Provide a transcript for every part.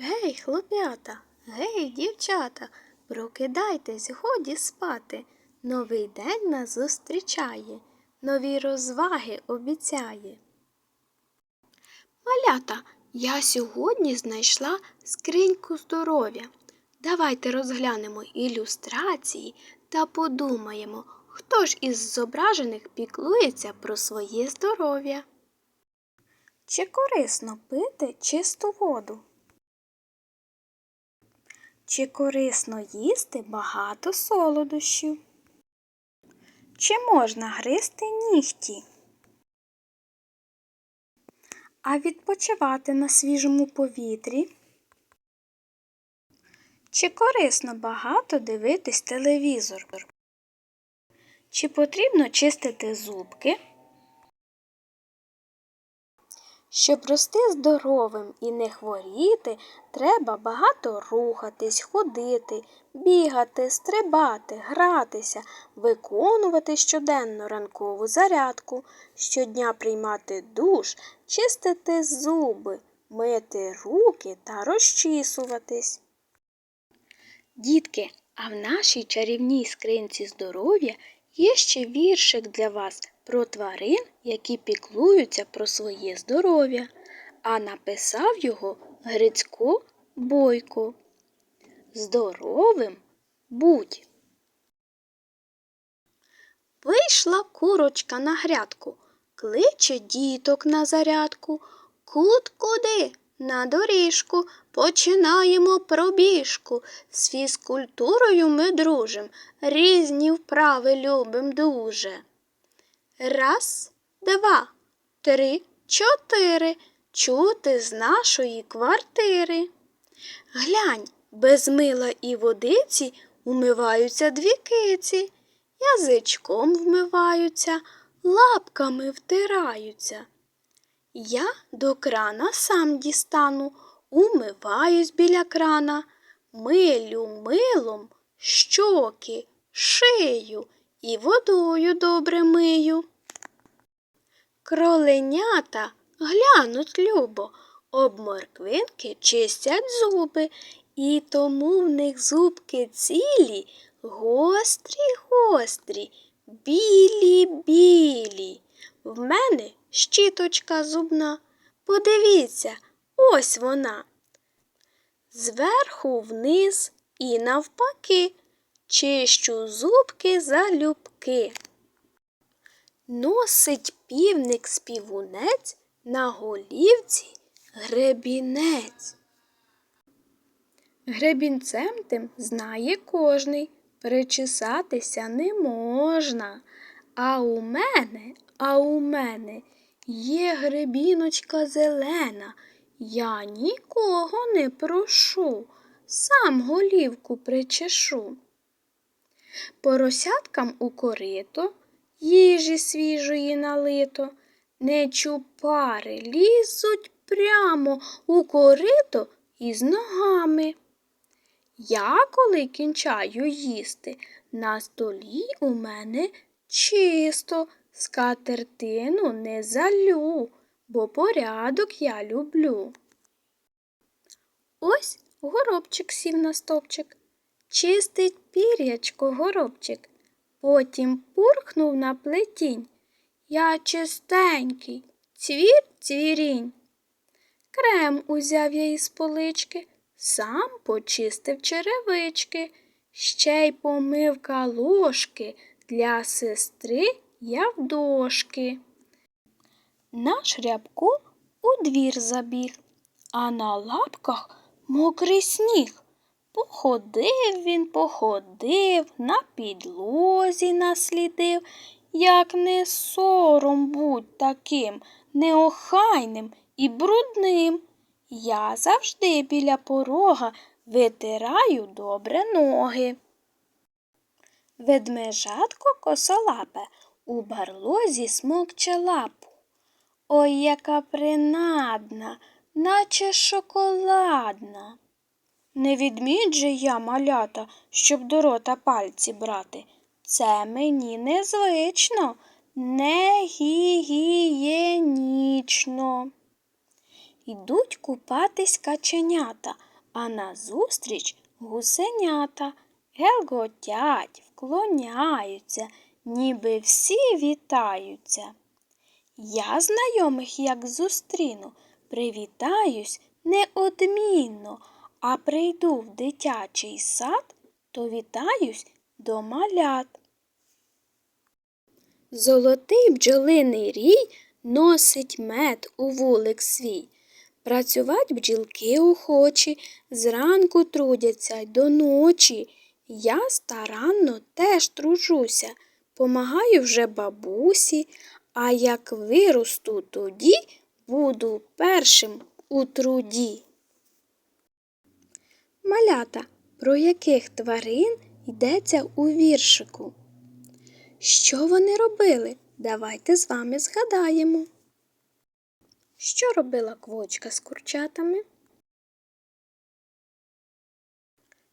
Гей, хлоп'ята, гей, дівчата, прокидайтесь, годі спати. Новий день нас зустрічає, нові розваги обіцяє. Малята, я сьогодні знайшла скриньку здоров'я. Давайте розглянемо ілюстрації та подумаємо, хто ж із зображених піклується про своє здоров'я. Чи корисно пити чисту воду? Чи корисно їсти багато солодощів? Чи можна гризти нігті? А відпочивати на свіжому повітрі? Чи корисно багато дивитись телевізор? Чи потрібно чистити зубки? Щоб рости здоровим і не хворіти, треба багато рухатись, ходити, бігати, стрибати, гратися, виконувати щоденно ранкову зарядку, щодня приймати душ, чистити зуби, мити руки та розчісуватись. Дітки, а в нашій чарівній скринці здоров'я є ще віршик для вас про тварин, які піклуються про своє здоров'я, а написав його Грицько Бойко. Здоровим будь. Вийшла курочка на грядку, кличе діток на зарядку. Кут куди? На доріжку починаємо пробіжку. З фізкультурою ми дружим, різні вправи любим дуже. Раз, два, три, чотири. Чути з нашої квартири. Глянь, без мила і водиці умиваються дві киці, язичком вмиваються, лапками втираються. Я до крана сам дістану, умиваюсь біля крана, милю милом щоки, шию і водою добре мию. Кроленята глянуть любо, об морквинки чистять зуби, і тому в них зубки цілі, гострі, гострі, білі, білі. В мене щіточка зубна. Подивіться, ось вона. Зверху вниз і навпаки чищу зубки залюбки. Носить півник співунець на голівці гребінець. Гребінцем тим знає кожний, причесатися не можна. А у мене, а у мене є гребіночка зелена. Я нікого не прошу, сам голівку причешу. Поросяткам у корито, їжі свіжої налито, не чупари лізуть прямо у корито із ногами. Я, коли кінчаю їсти, на столі у мене чисто, скатертину не залю, бо порядок я люблю. Ось горобчик сів на стовпчик, чистить пір'ячко горобчик, потім пурхнув на плетінь. Я чистенький, цвір цвірінь. Крем узяв я із полички, сам почистив черевички, ще й помив калошки для сестри я в дошки. Наш рябко у двір забіг, а на лапках мокрий сніг. Походив він, походив, на підлозі наслідив, як не сором будь таким неохайним і брудним. Я завжди біля порога витираю добре ноги. Ведмежатко косолапе у барлозі смокче лапу. Ой, яка принадна, наче шоколадна. Не відміть же я, малята, щоб до рота пальці брати. Це мені незвично, не гігієнічно. Ідуть купатись каченята, а назустріч гусенята гелготять, вклоняються, ніби всі вітаються. Я знайомих як зустріну, привітаюсь неодмінно, а прийду в дитячий сад, то вітаюсь до малят. Золотий бджолиний рій носить мед у вулик свій. Працювать бджілки охочі, зранку трудяться й до ночі. Я старанно теж тружуся, помагаю вже бабусі, а як виросту тоді, буду першим у труді. Малята, про яких тварин йдеться у віршику? Що вони робили? Давайте з вами згадаємо. Що робила квочка з курчатами?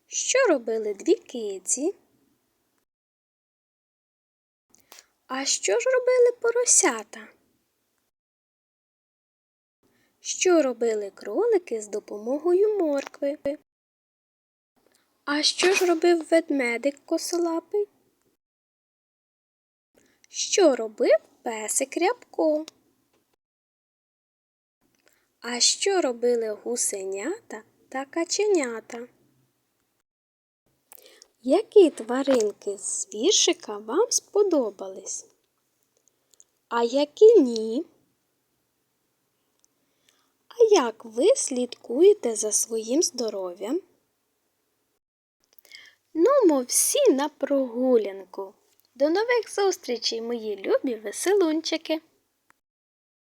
Що робили дві киці? А що ж робили поросята? Що робили кролики з допомогою моркви? А що ж робив ведмедик косолапий? Що робив песик рябко? А що робили гусенята та каченята? Які тваринки з віршика вам сподобались? А які ні? А як ви слідкуєте за своїм здоров'ям? Нумо всі на прогулянку. До нових зустрічей, мої любі веселунчики!